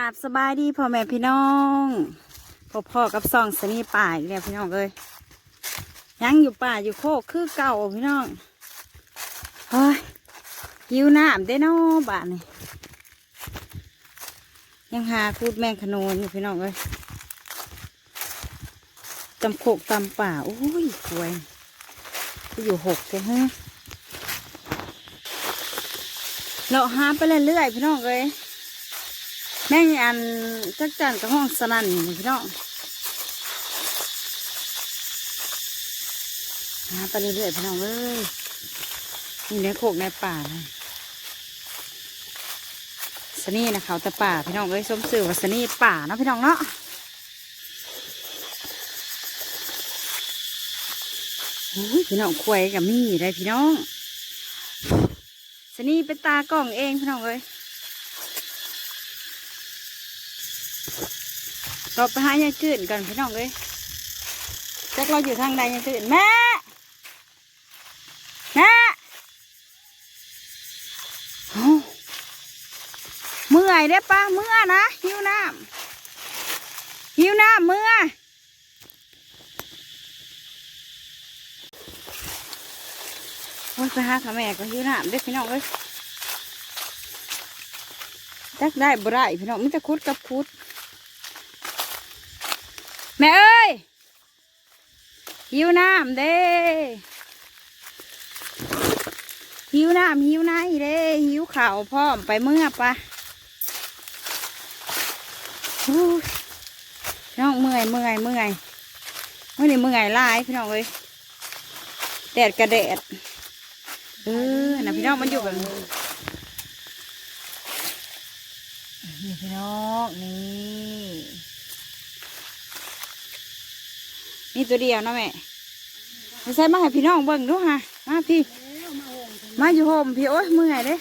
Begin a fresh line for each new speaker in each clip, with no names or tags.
กาบสบายดีพ่อแม่พี่น้องพ่อพ่อกับซองสนีป่าอีกแล้วพี่น้องเอ้ยยังอยู่ป่าอยู่โคกคือเก่าพี่น้องเฮ้ยหิวน้ำได้เนาะบ้านนี่ยังหาคูดแมงขนนอยู่พี่น้องเอ้ยตำโคกตำป่าโอ้ยสวยที่อยู่หกแค่ฮะเราหาไปเรื่อยๆพี่น้องเอ้ย แม่งอันจักจันกับห้องสนั่นพี่น้องหาไปเรื่อยๆพี่น้องเอ้ยนี่ในโคกในป่านะสนี่นะเขาแต่ป่าพี่น้องเอ้ยสมสื่อว่าสนี่ป่าเนาะพี่น้องเนาะโอ้ยพี่น้องควยกับมี่ได้พี่น้องสนี่เป็นตากล้องเองพี่น้องเอ้ย เราไปหายายจืดกันพี่น้องเลยแจ็คเราอยู่ทางใดยายจืดแม่แม่โอ้เมื่อยได้ปะเมื่อนะหิวน้ำหิวน้ำเมื่อโอ้ยไปหาข้าแม่ก็หิวน้ำเด้พี่น้องเลยจักได้บ่ได้พี่น้องมิจะคุดกับคุด แม่เอ้ยหิวน้ำเด้หิวน้ำหิวไหนเด้หิวข่าวพร้อมไปเมื่อปะอู้ยพี่น้องเมื่อยเมื่อยเมื่อยเมื่อนี่เมื่อยลายพี่น้องเอ้ยแดดกระแดดเออนะพี่น้องมันอยู่กันนี่พี่น้องนี่ นี่ตัวเดียวเนาะแม่ไม่ใช่มาให้พี่น้องเบิ่งดูฮะมาพี่ มาอยู่โฮมพี่โอ้ยเมื่อยเด้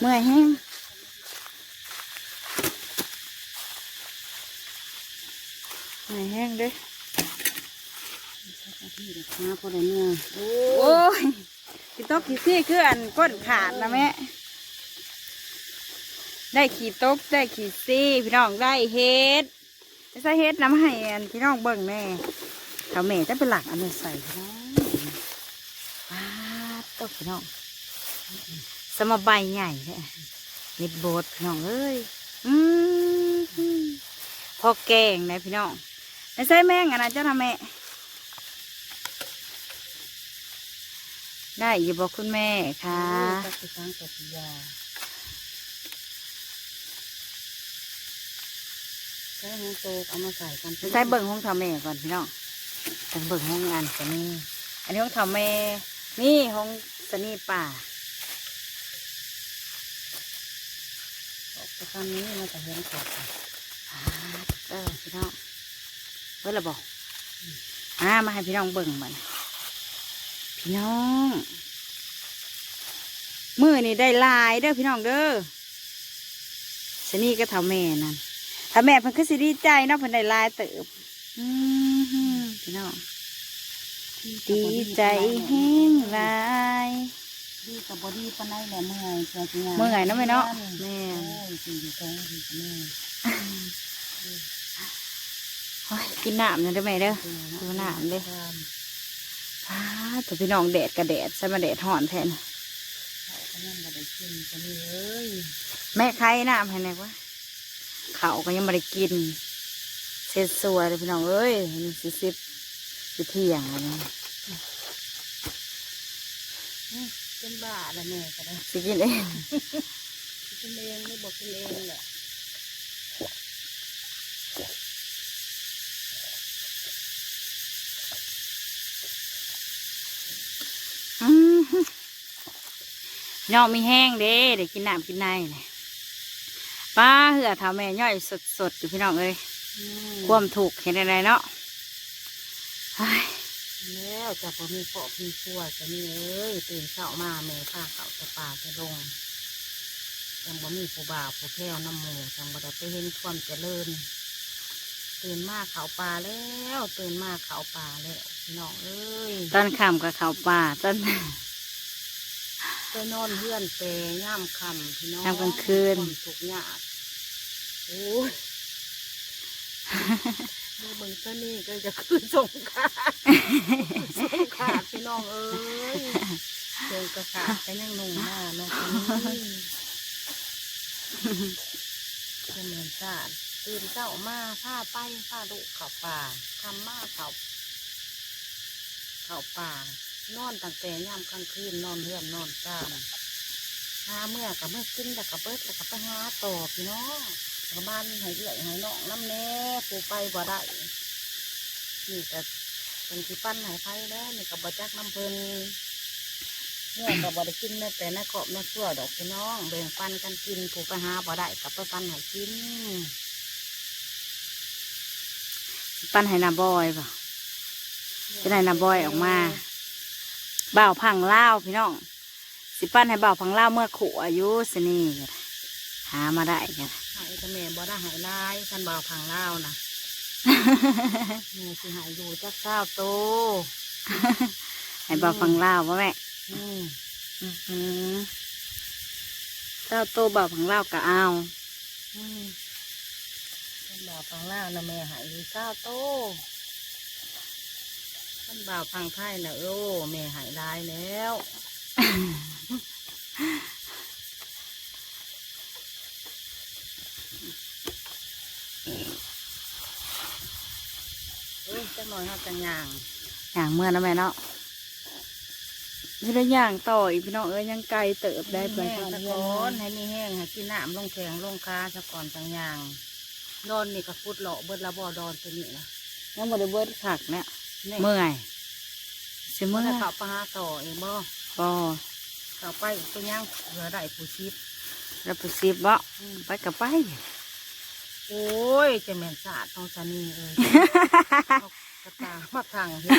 เมื่อยแห้งเมื่อยแห้งเด้
มาพอได้เนี่ยโอ้
โอ้ยพี่ตกขี้ซี่คืออันก้นขาดนะแม่ได้ขี่ตกได้ขี่ซี่พี่น้องได้เฮ็ดไม่ ใช่เฮ็ดน้ำให้อันพี่น้องเบิ่งแน่เขาแม่จะเป็นหลักอันนี้ใส่พี่น้องว้าตกพี่น้องสมาใบใหญ่เลยนิดโบดพี่น้องเอ้ยอืมพอแกงนะพี่น้องไม่ใช่แม่งอันนั้นเจ้าทำแม่ได้อยู่บอกคุณแม่ค่ะ
ตักไปตั้งกับยา ใช้หางโตกเอามาใส่กัน
ใส่เบิ่งห้องทำแม่ก่อนพี่น้องจังเบิ่งห้องงานกันนี่อันนี้ห้องทำแม่ นี่ห้องสนีป่า
ออกไปตอนนี้มันจะเห็นขอบ
อ่าเออพี่น้องเบิ่งละบอกอ่ามาให้พี่น้องเบิ่งมันพี่น้องมือนี่ได้หลายเด้อพี่น้องเด้อสนีก็ทำแม่นั่น ถ้าแม่เพิ่นคือสิดีใจเนาะเพิ่นได้หลายเติบอือหือพี่น้องดีใจแห้งหลาย
ดีกับบอดี้ปานใดแหละเมื่อยเจ้าจีง
เมื่อยเนาะแม่เนาะแม่
โอ้ยสี่อยู่ตรงสี่เมื่อย
โอ้ยกินน้ำนะเด้อแม่เด้อดูหน้ามันดิอ้าตัวพี่น้องแดดกระแดดใส่มาแดดห่อนแทน
เขาก็ยังบ่ได้กินกันนี่เอ้ย
แม่ใครน้ำให้แน่วะ เขาก็ยังไม่ได้กินเสร็จสัวเลยพี่น้องเอ้ยนี่สิสิบสิเที่ยงแล้วนะ
เป็นบ้าละแม่ก็ได้
สิกินเอง
กินเองไม่บอกกินเองแหละ
อื้อหือน้องมีแห้งเด้เดี๋ยวกินน้ำกินในเลย ป้าเหือทำแม่ย่อยสดๆอยู่พี่น้องเอ้ย
อืม
ความถูกเห็นอะไรเนาะเฮ้ย
แล้วจะพอมีเกาะมีครัวจะนี่เอ้ยตื่นเช้ามาแม่พาเขาจะป่าจะดงจังบ่มีผู้บ่าวผู้แพ้วน้ำหมูจังบ่ได้ไปเห็นความเจริญตื่นมาเขาป่าแล้วตื่นมาเขาป่าแล้วพี่น้องเอ้ย
ตอนค่ำกับเขาวป่าตอน
ไปนอนเพื่อนแต่ย่ามคำพี่น้อง
ยามกลางคืน
ความทุกข์ยาก โอ้ยดูเบิ่งซะนี่ก็จะคือสงขลาสงขลาพี่น้องเอ้ยสงกระขาดไปนั่งนุ่งหน้าเนาะคนนี้เป็นเหมือนสาดตื่นเจ้ามาผ้าไปผ้าดุเข้าป่าทำมาเขาเข้าป่านอนตั้งแต่ย่ามกลางคืนนอนเรือนนอนกลางหาเมื่อกับเมื่อกินแล้วกับเบิดแล้วกับไปหาต่อพี่น้อง กับบ้านให้เอื่อยให้น้องน้ำแน่ปูไปบ่ได้นี่ก็เป็นที่ปั้นให้ไผ่แล้วนี่กับบจักน้ำเพลินเมื่อกับบ่ได้กินแม้แต่ในกรอบในชั่วดอกพี่น้องแบ่งปันกันกินปูไปหาบ่ได้กับไปปั้นให้กิน
ปั้นให้นาบอยป่ะจะได้น้ำบอยออกมาบ่าวพังเล่าพี่น้องสิปั้นให้บ่าวพังเล่าเมื่อขู่อายุสนี่หามาได้กัน
หายกระแม่บ่ได้หายลายคันบ่าวพังเล่าวนะแม่สิหายอยู่จักเก้าโต
ให้บ่าวพังเล่าวว่าแม่
อืม
อื้อหือเจ้าโตบ่าวพังเล่าวก็เอา
อืมคันบ่าวพังเล่าวนะแม่หายอยู่เก้าโตคันบ่าวพังไทยนะโอ้แม่หายลายแล้ว เอ้ย จักหน่อยเขาจังย่าง
อย่างเมื่อนะแม่เนาะนี่ได้ย่างต่ออีกพี่น้องเอ้ยยังไกลเติบได้ไป
แห้
ทางง
สะ
เรื
ก่
อ
อน
น
ให้นี่แห้งให้กินน้ำลงแข็งลงคาสะก่อนจังย่างดอนนี่ก็ฟุดเลาะเบิดละบ่อดอนตัวนี้นะ
ยังบริเบิดขักเนี่ย
นี่
เมื่อยสิ
เมื่
เมื่
อ
อย
เขาไปหาต่อเองบ่
ก็
เขาไปตัวย่างเหลือได้ผู้ชิป
รับไปสิบบ่
อืม
ไปกับไป
โอ้ยจะแม่นสาดต้องสนีเอ้ยเอากระ ตางมาทางเฮ็ด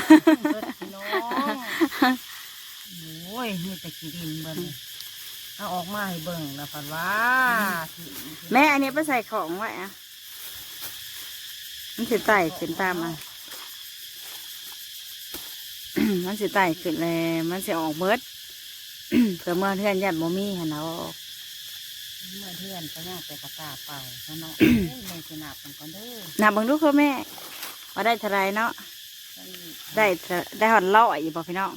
เบิดพี่น้องโอ้ยมีแต่ขี้ดินเบิ่งเอาออกมาให้เบิ่งนะพันว่า
แม่อันนี้ไปใส่ของไว้อะมันสิไต่ขึ้นตามมามันสิไต่ขึ้นเลย มันสิออกเบิดเพื่อเมื่อเทือนยัดโมมี่หันเอาออก
เมื่อเพื่อนก็ย่างไปกระตาเป่าซะเนาะเอ้ยแม่สินับมันก่อนเด้อ
นับเบังดูคือแม่ ว่าได้เท่าไรเนาะได้เท่าได้หอนล่อยอยู่บ่พี่น้อง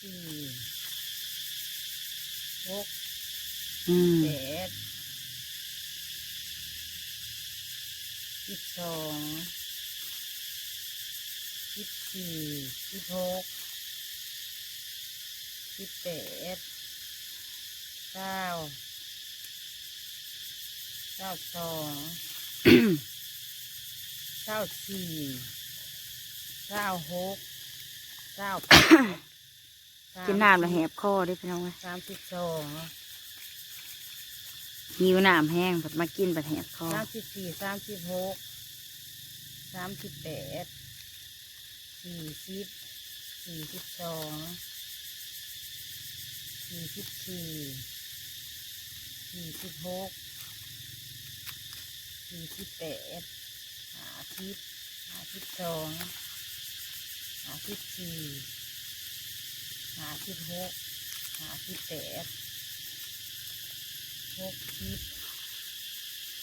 สี่หก
อืม
เจ็ดสิบสองสิบสี่สิบหกสิบแปดเก้าเก้าสอง เก้าสี่เก้าหกเก้าแปด
กินน้ำแล้วแหบคอเด้พี่น้องเว้ย
สามสิบสอง
หิวน้ำแห้งแบบมากินแบบแหบคอ
สามสิบสี่สามสิบหกสามสิบแปดสี่สิบสี่สิบสองสี่สิบสี่สี่สิบหก สี่สิบแปดห้าสิบห้าสิบสองห้าสิบสี่ห้าสิบหกห้าสิบแปดหกสิบ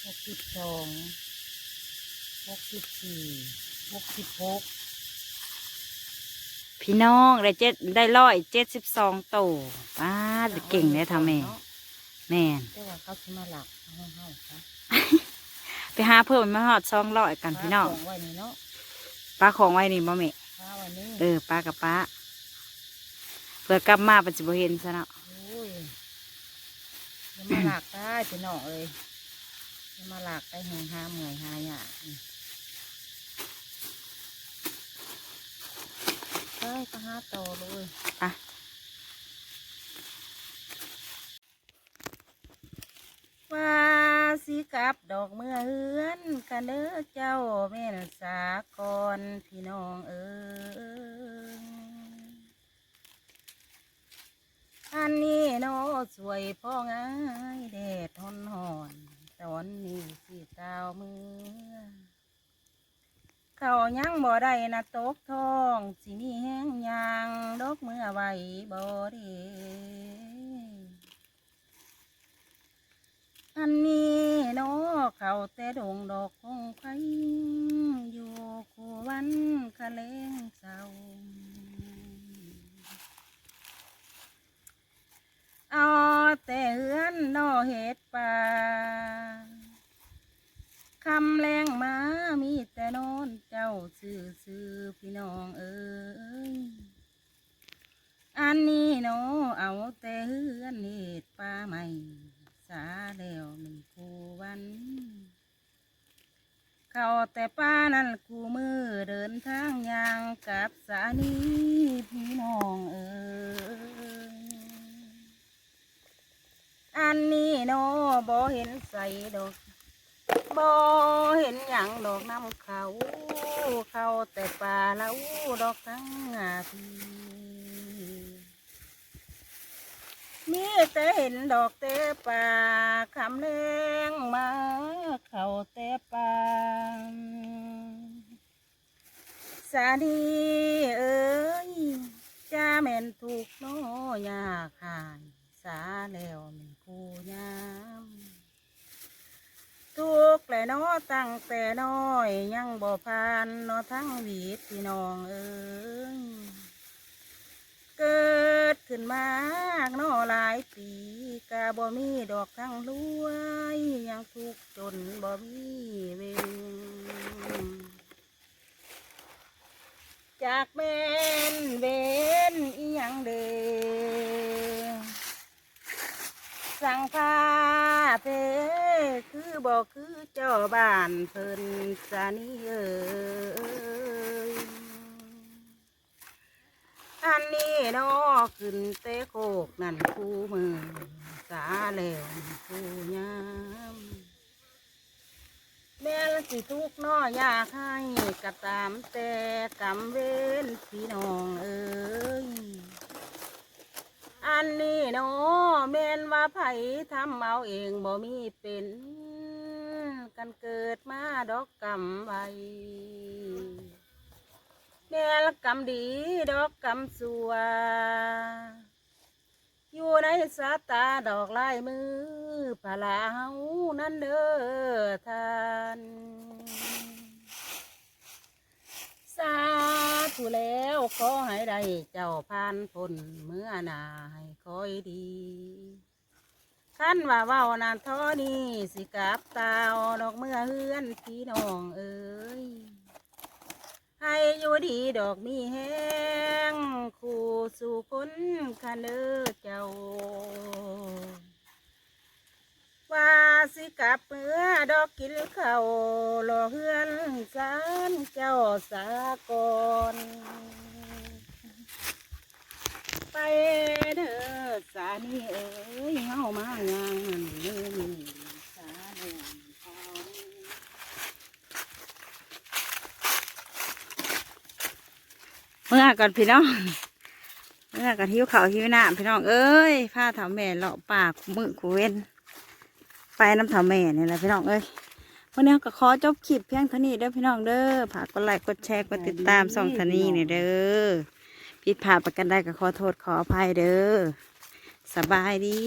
หกสิบสองหกสิบสี่หกสิบหก
พี่น้องได้เจ็ดได้ร้อยเจ็ดสิบสองโตป้าดเก่งเลยทำแม่แม่น
แต่ว่าเขาจะมาหลักเอาให้ครับ
ไปหาเพิ่มมาหอดซองร้อยกันพี่น้อง
ของไว้นี่เนาะ
ปลาของไว้นี่บ่แม่
ข้าววันนี้
เออปลากับปลาเพื่อกลับมาปัจจุบันเห็นซะเนาะ
โอ้ยจะมาหลักได้พี่น้องเลยจะมาหลักได้แหงห้าเมื่อยห้าหยาอืมเฮ้ยก็ห้าโตเลย
อะ
ว่าสิ กับดอกเมื่อเฮือนกันเด้อเจ้าแม่นสากรพี่น้องเอ้ยอันนี้เนาะสวยพ่องายแดดทนหอนตอนนี้สิกาวมือเขายังบ่ได้นะตกทอง สิมีแห้งยางดอกเมื่อไหวบ่เด้อันนี้เนาะเขา แต่ดงดอกคงไฟอยู่คู่วันคะเลงเศร้าเอาแต่เฮือนนอเห็ดป่าคำแรงมามีแต่นอนเจ้าซื่อซื่อพี่น้องเอ้ยอันนี้เนาะเอาแต่เฮือนเห็ดป่าใหม่สาแล้วหนึ่งคู่วัน เขาแต่ป้านั่นกูมือเดินทางยางกับสานีพี่น้องเอ้ยอันนี้เนาะบ่เห็นใส่ดอกบ่เห็นหยังดอกน้ำเขา เขาแต่ป่าแล้วดอกทั้งงาพี มีแต่เห็นดอกเต่ป่าคำแรงมาเขาเต่ป่าสาดีเอ้ยจ้าแม่นถูกนอยาขาย สาแล้วมีผู้ยามทุกข์และน้อตั้งแต่น้อยยังบ่ผ่านเนอทั้งวีดพี่น้องเอ้ยเกิดขึ้นมากนอ หลายปีกะบ่มีดอกทั้งรวยยังทุกจนบ่มีเวงจากแม่นเวนอีหยังเดสังพาเพคือบอกคือเจ้าบ้านเพิ่นสานีเอ้ย อันนี้นอขึ้นเตะโคกนั่นคู่มือสาแล้วคู่ยามแม่ละสิทุกน้ออยากให้กระตามแต่กำเว้นพี่น้องเอ้ยอันนี้เนาะแม่นว่าไผทำเอาเองบ่มีเป็นกันเกิดมาดอกกำไว้ แม่ละกำดีดอกกำสัว อยู่ในสายตาดอกลายมือพลาเฮานั่นเด้อท่านสาธุแล้วขอให้ได้เจ้าพานพนเมื่อนาให้คอยดีขั้นว่าเว้านานท้อนี้สิกลับตาวดอกเมื่อเฮือนพี่น้องเอ้ย ให้อยู่ดีดอกมีแห้งคู่สู่คนคันเด้อเจ้า ว่าสิกลับเมื่อดอกกินเข้าวรอเฮือนสานเจ้าสากรไปเด้อสานีเอ้ยเฮามางานนั่นเด้อนี่สาเดือนทอง
เมื่อก่อนพี่น้องเมื่อก่อนหิวข้าวหิวน้ำพี่น้องเอ้ยพาเถาแม่เลาะป่ามือคู่เว้นไปน้ำเถาแม่นี่แหละพี่น้องเอ้ยวันนี้ก็ขอจบคลิปเพียงเท่านี้เด้อพี่น้องเด้อฝากกดไลค์กดแชร์กดติดตามส่องเท่านี้นี่เด้อผิดพลาดประกันได้ก็ขอโทษขออภัยเด้อสบายดี